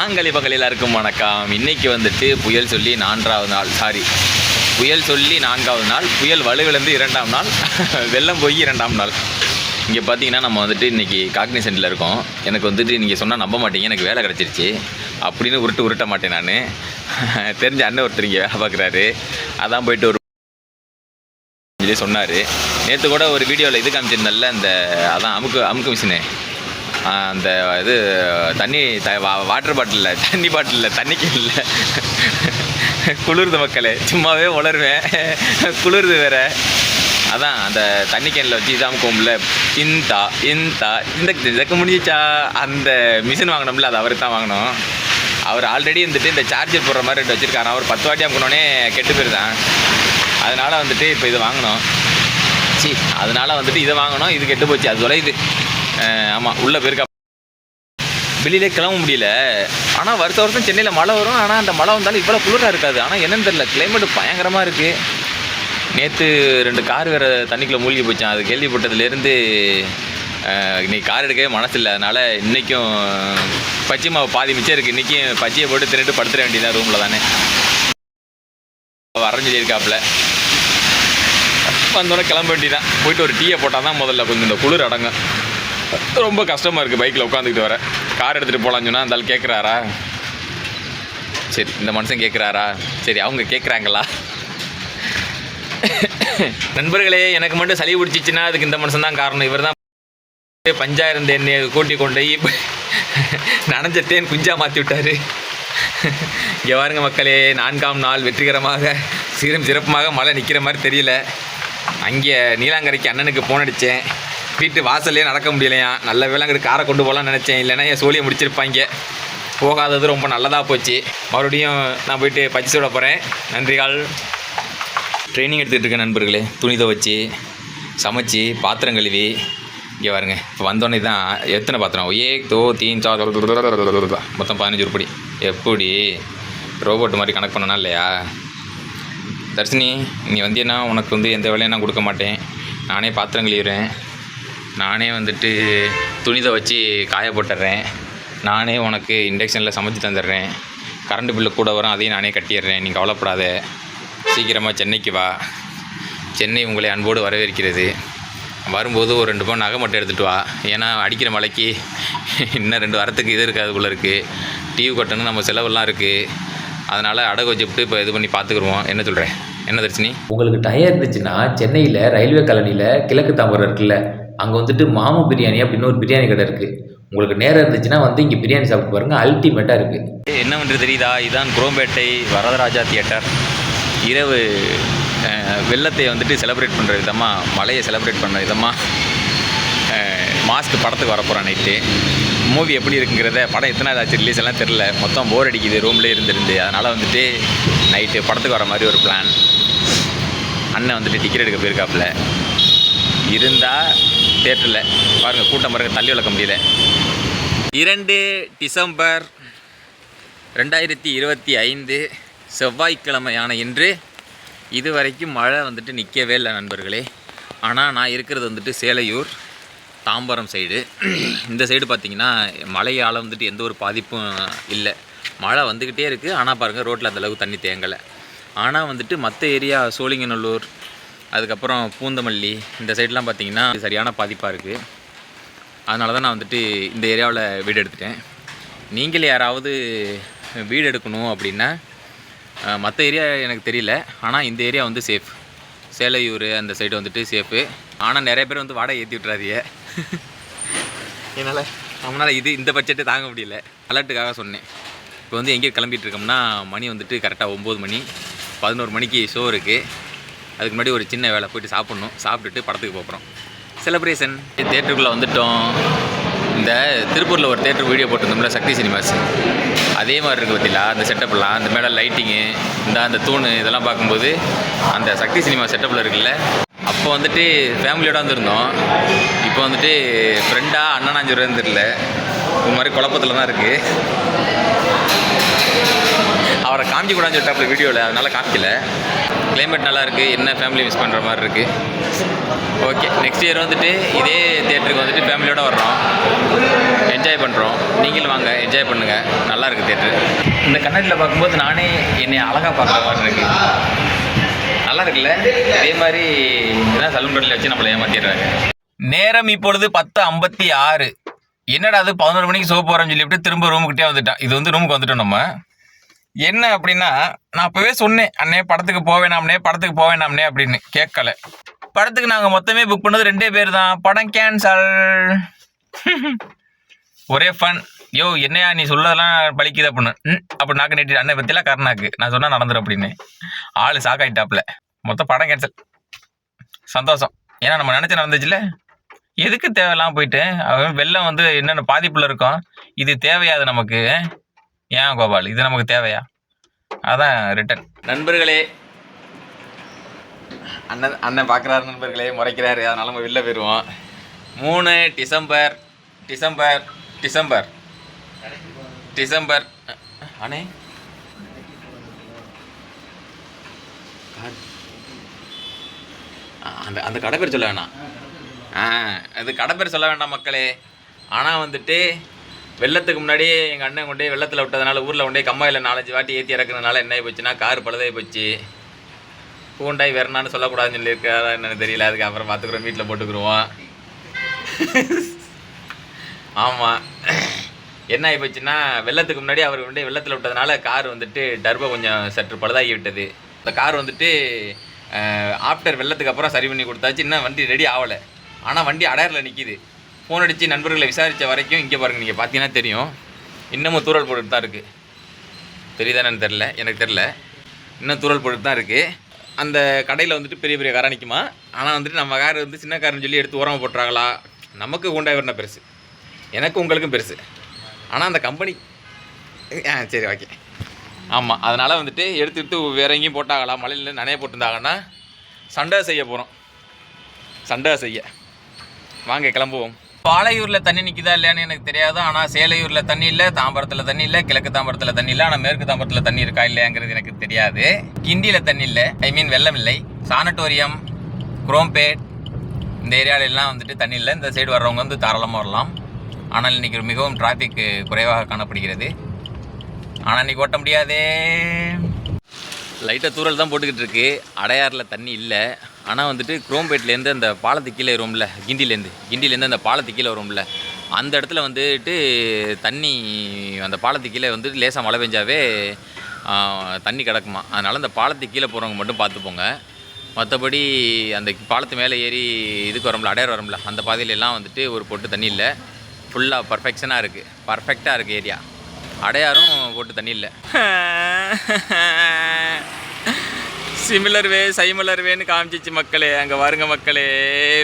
நாங்கள் பகல் எல்லாருக்கும் வணக்கம். இன்னைக்கு வந்துட்டு புயல் சொல்லி நான்காவது நாள் சாரி புயல் சொல்லி நான்காவது நாள் புயல் வலுவிழந்து இரண்டாம் நாள் வெள்ளம் போய் இரண்டாம் நாள். இங்கே பார்த்தீங்கன்னா நம்ம வந்துட்டு இன்றைக்கி காக்னிசென்ட்டில் இருக்கோம். எனக்கு வந்துட்டு நீங்கள் சொன்னால் நம்ப மாட்டீங்க எனக்கு வேலை கிடச்சிருச்சு. அப்படின்னு உருட்டு உருட்ட மாட்டேன் நான். தெரிஞ்ச அண்ணன் ஒருத்தர் இங்கே வேலை பார்க்குறாரு அதான் போயிட்டு ஒரு சொல்லி சொன்னார். நேற்று கூட ஒரு வீடியோவில் இது காமிச்சிருந்தல்ல அந்த அதான் அமுக்கு அமுக்கு மிஷினு அந்த இது தண்ணி த வா- வாட்டர் பாட்டிலில் தண்ணி பாட்டிலில் தண்ணிக்கு இல்லை குளிருது மக்களே. சும்மாவே உளருவேன். குளிர்து வேற. அதான் அந்த தண்ணி கேனில் வச்சு இதாம் கோம்பில் இந்தா இந்தா இந்த இதுக்கு முடிஞ்சிச்சா? அந்த மிஷின் வாங்கினோம்ல அது அவர் தான் வாங்கினோம். அவர் ஆல்ரெடி வந்துட்டு இந்த சார்ஜர் போடுற மாதிரி ரெண்டு வச்சுருக்காரு. அவர் பத்து வாட்டி அமுக்கணுன்னே கெட்டு போயிருந்தான் அதனால் வந்துட்டு இப்போ இது வாங்கினோம். சி அதனால் வந்துட்டு இதை வாங்கினோம். இது கெட்டு போச்சு. அது தொலையுது ஆமாம் உள்ளே போயிருக்கா. வெளியிலே கிளம்ப முடியல. ஆனால் வருஷ வருஷம் சென்னையில் மழை வரும். ஆனால் அந்த மழை வந்தாலும் இவ்வளோ குளிராக இருக்காது. ஆனால் என்னென்னு தெரில கிளைமேட் பயங்கரமாக இருக்குது நேற்று ரெண்டு கார் வேறு தண்ணிக்குள்ளே மூழ்கி போச்சான் அது கேள்விப்பட்டதுலேருந்து இன்றைக்கி இன்னைக்கு கார் எடுக்கவே மனசு இல்லை அதனால் இன்றைக்கும் பச்சை மாவு பாதி மிச்சம் இருக்குது இன்றைக்கும் பச்சையை போட்டு தின்னுட்டு படுத்துட வேண்டியதான் ரூமில் தானே. வரேன்னு சொல்லியிருக்காப்புல. வந்தோடனே கிளம்ப வேண்டியதான் போயிட்டு ஒரு டீயை போட்டால் தான் முதல்ல கொஞ்சம் இந்த குளிர் அடங்கும். ரொம்ப கஷ்டமாக இருக்குது பைக்கில் உட்காந்துக்கிட்டு வர. கார் எடுத்துகிட்டு போகலான்னு சொன்னால் அந்த ஆள் கேட்குறாரா சரி இந்த மனுஷன் கேட்குறாரா சரி அவங்க கேட்குறாங்களா நண்பர்களே எனக்கு மட்டும் சளி பிடிச்சிச்சின்னா அதுக்கு இந்த மனுஷன் தான் காரணம். இவர் தான் பஞ்சாயிரம் தேன் கூட்டி கொண்டு போய் நனைஞ்ச தேன் குஞ்சா மாற்றி விட்டாரு. இங்கே பாருங்க மக்களே நான்காம் நாள் வெற்றிகரமாக சீரும் சிறப்புமாக மழை நிற்கிற மாதிரி தெரியல. அங்கே நீலாங்கரைக்கு அண்ணனுக்கு ஃபோன் அடித்தேன் வீட்டு வாசல்லே நடக்க முடியலையா? நல்ல வேளாங்கடி காரை கொண்டு போகலான்னு நினச்சேன். இல்லைன்னா என் சோழியை முடிச்சிருப்பாங்க. போகாதது ரொம்ப நல்லதாக போச்சு. மறுபடியும் நான் போயிட்டு பச்சு சுட போகிறேன் நன்றிகள் ட்ரைனிங் எடுத்துகிட்டு இருக்கேன் நண்பர்களே. துணி துவச்சி சமைச்சு பாத்திரம் கழுவி. இங்கே பாருங்க. இப்போ வந்தோடனே தான் எத்தனை பாத்திரம்? ஏ தோ தீன் சா மொத்தம் பதினஞ்சு உருப்படி. எப்படி? ரோபோட் மாதிரி கனெக்ட் பண்ணனா இல்லையா? தர்ஷினி நீ வந்தீன்னா உனக்கு வந்து எந்த வேலையும் நான் கொடுக்க மாட்டேன். நானே பாத்திரம் கழிவுறேன் நானே வந்துட்டு துணிதை வச்சு காய போட்டுடுறேன். நானே உனக்கு இண்டக்ஷனில் சமைச்சு தந்துடுறேன். கரண்ட் பில்லு கூட வரும் அதையும் நானே கட்டிடுறேன். நீ கவலைப்படாத. சீக்கிரமாக சென்னைக்கு வா. சென்னை உங்களை அன்போடு வரவேற்கிறது. வரும்போது ஒரு ரெண்டு பவுன் நகை மட்டும் எடுத்துகிட்டு வா. ஏன்னா அடிக்கிற மழைக்கு இன்னும் ரெண்டு வாரத்துக்கு இது இருக்காது போல இருக்குது டிவி கட்டணும் நம்ம செலவெல்லாம் இருக்குது அதனால் அடகு வச்சுட்டு இப்போ இது பண்ணி பார்த்துக்குருவோம் என்ன சொல்கிறேன் என்ன தர்ஷினி? உங்களுக்கு டயம் இருந்துச்சுன்னா சென்னையில் ரயில்வே காலனியில் கிழக்கு தாம்பரம் இருக்குல்ல. அங்கே வந்துட்டு மாமு பிரியாணி அப்படின்னு ஒரு பிரியாணி கடை இருக்குது உங்களுக்கு நேரம் இருந்துச்சுன்னா வந்து இங்கே பிரியாணி சாப்பிட்டு பாருங்கள் அல்டிமேட்டாக இருக்குது என்ன பண்ணுறது தெரியுதா? இதுதான் குரோம்பேட்டை வரதராஜா தியேட்டர். இரவு வெள்ளத்தை வந்துட்டு செலிப்ரேட் பண்ணுற விதமாக மலையை செலிப்ரேட் பண்ணுற விதமாக மாஸ்க் படத்துக்கு வரப்போகிறேன் நைட்டு மூவி எப்படி இருக்குங்கிறத படம் எத்தனை நாள் ஆச்சு ரிலீஸ் எல்லாம் தெரில மொத்தம் போர் அடிக்குது ரூம்லேயே இருந்திருந்து. அதனால் வந்துட்டு நைட்டு படத்துக்கு வர மாதிரி ஒரு பிளான் அண்ணன் வந்துட்டு டிக்கெட் எடுக்க போயிருக்காப்புல. இருந்தால் தேட்டரில் பாருங்கள் கூட்டம் பாருங்கள் தள்ளி வளர்க்க முடியல. இரண்டு டிசம்பர் ரெண்டாயிரத்தி இருபத்தி ஐந்து செவ்வாய்க்கிழமையான இன்று இதுவரைக்கும் மழை வந்துட்டு நிற்கவே இல்லை நண்பர்களே. ஆனால் நான் இருக்கிறது வந்துட்டு சேலையூர் தாம்பரம் சைடு. இந்த சைடு பார்த்திங்கன்னா மழையால் வந்துட்டு எந்த ஒரு பாதிப்பும் இல்லை. மழை வந்துக்கிட்டே இருக்குது ஆனால் பாருங்கள் ரோட்டில் அந்தளவுக்கு தண்ணி தேங்கலை. ஆனால் வந்துட்டு மற்ற ஏரியா சோழிங்கநல்லூர் அதுக்கப்புறம் பூந்தமல்லி இந்த சைட்லாம் பார்த்தீங்கன்னா சரியான பாதிப்பாக இருக்குது அதனால தான் நான் வந்துட்டு இந்த ஏரியாவில் வீடு எடுத்துட்டேன். நீங்கள் யாராவது வீடு எடுக்கணும் அப்படின்னா மற்ற ஏரியா எனக்கு தெரியல. ஆனால் இந்த ஏரியா வந்து சேஃப் சேலையூர் அந்த சைடு வந்துட்டு சேஃபு ஆனால் நிறைய பேர் வந்து வாடகை ஏற்றி விட்றாதீங்க என்னால் அவனால் இது இந்த பட்ஜெட்டை தாங்க முடியல. அலர்ட்டுக்காக சொன்னேன். இப்போ வந்து எங்கே கிளம்பிட்டு இருக்கோம்னா மணி வந்துட்டு கரெக்டாக ஒம்பது மணி பதினோரு மணிக்கு ஷோ இருக்குது அதுக்கு முன்னாடி ஒரு சின்ன வேலை போயிட்டு சாப்பிட்ணும். சாப்பிட்டுட்டு படத்துக்கு போகிறோம் செலிப்ரேஷன் தேட்டருக்குள்ளே வந்துட்டோம். இந்த திருப்பூரில் ஒரு தேட்டர் வீடியோ போட்டிருந்தோம்ல சக்தி சினிமாஸ். அதே மாதிரி இருக்குது பார்த்தீங்களா அந்த செட்டப்லாம் அந்த மேலே லைட்டிங்கு இந்த அந்த தூண் இதெல்லாம் பார்க்கும்போது அந்த சக்தி சினிமா செட்டப்பில் இருக்குல்ல அப்போ வந்துட்டு ஃபேமிலியோட வந்திருந்தோம். இப்போ வந்துட்டு ஃப்ரெண்டாக அண்ணனா சொல்கிறதுன்னு தெரியல. இது மாதிரி குழப்பத்தில் தான் இருக்குது அவரை அவரை காமிக்க கூடாதுன்னு சொல்லிட்டாப்புல வீடியோவில் அதனால காமிக்கல. கிளைமேட் நல்லா இருக்குது என்ன ஃபேமிலி மிஸ் பண்ணுற மாதிரி இருக்குது ஓகே நெக்ஸ்ட் இயர் வந்துட்டு இதே தேட்டருக்கு வந்துட்டு ஃபேமிலியோடு வர்றோம். என்ஜாய் பண்ணுறோம் நீங்களும் வாங்க என்ஜாய் பண்ணுங்கள் நல்லா இருக்குது தேட்டரு இந்த கண்ணாடியில் பார்க்கும்போது நானே என்னை அழகாக பார்க்குற மாதிரி இருக்கு நல்லா இருக்குல்ல இதே மாதிரி இதான் சலூன் கடையில் வச்சு நம்மளை ஏமாற்றிடுறாங்க நேரம் இப்பொழுது பத்து ஐம்பத்தி ஆறு. என்னடா அது பதினோரு மணிக்கு சோப்பு போகிறேன்னு சொல்லிவிட்டு திரும்ப ரூமுக்கிட்டே வந்துட்டான் இது வந்து ரூமுக்கு வந்துட்டோம் நம்ம. என்ன அப்படின்னா நான் அப்போவே சொன்னேன் அண்ணே படத்துக்கு போவேணாம்னே படத்துக்கு போவேணாம்னே அப்படின்னு. கேட்கல. படத்துக்கு நாங்கள் மொத்தமே புக் பண்ணது ரெண்டே பேர் தான். படம் கேன்சல் ஒரே ஃபன் யோ என்னையா நீ சொல்லதெல்லாம் பலிக்குது அப்படின்னு. ம் அப்படி நாக்கு நீட்டி அண்ணன் பற்றிலாம் கருணாக்கு நான் சொன்னால் நடந்துரும் அப்படின்னு. ஆள் சாக்காயிட்டாப்புல மொத்தம் படம் கேன்சல் சந்தோஷம். ஏன்னா நம்ம நினச்சி நடந்துச்சுல. எதுக்கு தேவையில்லாம போயிட்டு? அவன் வெள்ளம் வந்து என்னென்ன பாதிப்பில் இருக்கும்? இது தேவையாது நமக்கு. ஏன் கோபால்? இது நமக்கு தேவையா? அதான் ரிட்டன் நண்பர்களே அண்ணன் அண்ணன் பார்க்குறாரு நண்பர்களே முறைக்கிறாரு. அதனால நம்ம வெளில போயிடுவோம். மூணு டிசம்பர் டிசம்பர் டிசம்பர். டிசம்பர் அண்ணே. அந்த அந்த கடை பேர் சொல்ல வேணாம். ஆ அது கடை பேர் சொல்ல வேண்டாம் மக்களே. ஆனால் வந்துட்டு வெள்ளத்துக்கு முன்னாடி எங்கள் அண்ணன் கொண்டு போய் வெள்ளத்தில் விட்டதுனால ஊரில் கொண்டு கம்மாயில் நாலஞ்சு வாட்டி ஏற்றி இறக்குறதுனால என்ன ஆகி போச்சுன்னா கார் பழுதாகி போச்சு. பூண்டாய் வெறனான்னு சொல்லக்கூடாதுன்னு சொல்லியிருக்காரா என்னன்னு தெரியல. அதுக்கு அப்புறம் பார்த்துக்குறோம் வீட்டில் போட்டுக்குருவோம். ஆமாம் என்ன ஆகி போச்சுன்னா வெள்ளத்துக்கு முன்னாடி அவர் வந்து வெள்ளத்தில் விட்டதுனால கார் வந்துட்டு டர்போ கொஞ்சம் சற்று பழுதாகி விட்டது. அந்த கார் வந்துட்டு ஆஃப்டர் வெள்ளத்துக்கு அப்புறம் சரி பண்ணி கொடுத்தாச்சு. இன்னும் வண்டி ரெடி ஆகலை. ஆனால் வண்டி அடையரில் நிற்கிது ஃபோன் அடித்து நண்பர்களை விசாரித்த வரைக்கும் இங்கே பாருங்கள் நீங்கள் பார்த்தீங்கன்னா தெரியும். இன்னமும் தூரல் போட்டுட்டு தான் இருக்குது தெரியுதானு தெரில எனக்கு தெரில இன்னும் தூரல் போட்டுட்டு தான் இருக்குது அந்த கடையில் வந்துட்டு பெரிய பெரிய காராக நிற்குமா ஆனால் வந்துட்டு நம்ம கார் வந்து சின்ன காருன்னு சொல்லி எடுத்து உரமா போட்டுறாங்களா? நமக்கு ஹோண்டா வரணும் பெருசு. எனக்கு உங்களுக்கும் பெருசு. ஆனால் அந்த கம்பெனி ஆ சரி ஓகே ஆமாம் அதனால் வந்துட்டு எடுத்து எடுத்து வேற எங்கேயும் போட்டாங்களா? மழையில் நனைய போட்டிருந்தாங்கன்னா சண்டை செய்ய போகிறோம் சண்டை செய்ய. வாங்க கிளம்புவோம். பாலையூரில் தண்ணி நிற்குதா இல்லையான்னு எனக்கு தெரியாது. ஆனால் சேலையூரில் தண்ணி இல்லை தாம்பரத்தில் தண்ணி இல்லை கிழக்கு தாம்பரத்தில் தண்ணி இல்லை ஆனால் மேற்கு தாம்பரத்தில் தண்ணி இருக்கா இல்லையாங்கிறது எனக்கு தெரியாது. கிண்டியில் தண்ணி இல்லை ஐ மீன் வெள்ளம் இல்லை. சானட்டோரியம் குரோம்பேட் இந்த ஏரியால எல்லாம் வந்துட்டு தண்ணி இல்லை. இந்த சைடு வர்றவங்க வந்து தாராளமாக வரலாம். ஆனால் இன்னைக்கு மிகவும் டிராஃபிக் குறைவாக காணப்படுகிறது. ஆனால் இன்னைக்கு ஓட்ட முடியாதே. லைட்டாக தூரல் தான் போட்டுக்கிட்டு இருக்கு. அடையாறில் தண்ணி இல்லை. ஆனால் வந்துட்டு குரோம்பேட்லேருந்து அந்த பாலத்து கீழே வரும்ல கிண்டிலேருந்து கிண்டிலேருந்து அந்த பாலத்து கீழே வரும்ல அந்த இடத்துல வந்துட்டு தண்ணி அந்த பாலத்து கீழே வந்துட்டு லேசாக மழை பெஞ்சாவே தண்ணி கிடக்குமா. அதனால் அந்த பாலத்து கீழே போகிறவங்க மட்டும் பார்த்துப்போங்க மற்றபடி அந்த பாலத்து மேலே ஏறி இதுக்கு வரும்ல அடையார் வரும்ல அந்த பாதையிலெல்லாம் வந்துட்டு ஒரு பொட்டு தண்ணி இல்லை. ஃபுல்லாக பர்ஃபெக்ஷனாக இருக்குது பர்ஃபெக்டாக இருக்குது ஏரியா அடையாரும் போட்டு தண்ணி இல்லை. சிமிலர் வே சைமிலர் வேன்னு காமிச்சிச்சு மக்களே. அங்கே வருங்க மக்களே.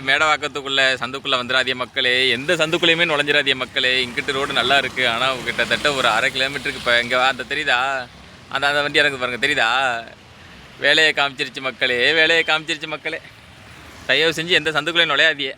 மேடவாக்கத்துக்குள்ளே சந்துக்குள்ளே வந்துடாதிய மக்களே. எந்த சந்துக்குள்ளேயுமே நுழைஞ்சிடாதிய மக்களே. இங்கிட்டு ரோடு நல்லா இருக்குது ஆனால் கிட்டத்தட்ட ஒரு அரை கிலோமீட்டருக்கு இப்போ இங்கே அந்த தெரியுதா? அந்த அந்த வண்டி இறங்குது பாருங்கள் தெரியுதா? வேலையை காமிச்சிருச்சு மக்களே வேலையை காமிச்சிருச்சு மக்களே. தயவு செஞ்சு எந்த சந்துக்குள்ளேயும் நுழையாதியே